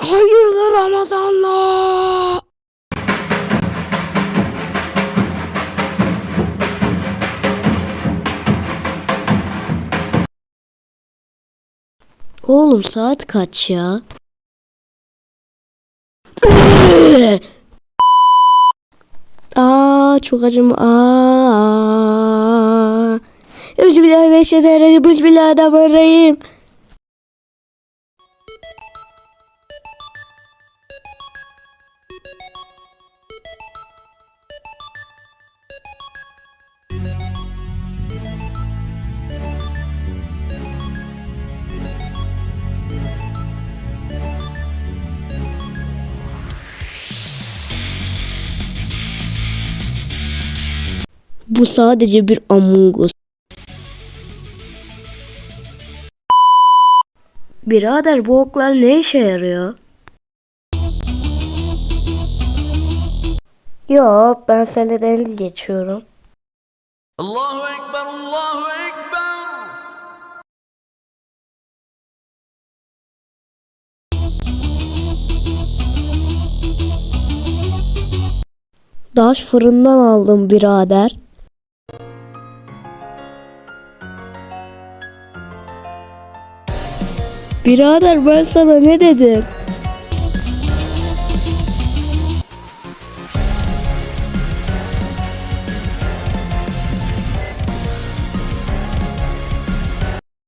Hayırlı Ramazanlar. Oğlum saat kaç ya? Aa çok acım. Aa. Bismillahirrahmanirrahim. Bismillahirrahmanirrahim. Bu sadece bir Among Us. Birader bu oklar ne işe yarıyor? Yok ben seneden geçiyorum. Allahu Ekber, Allahu Ekber. Daş fırından aldım birader. Birader ben sana ne dedim?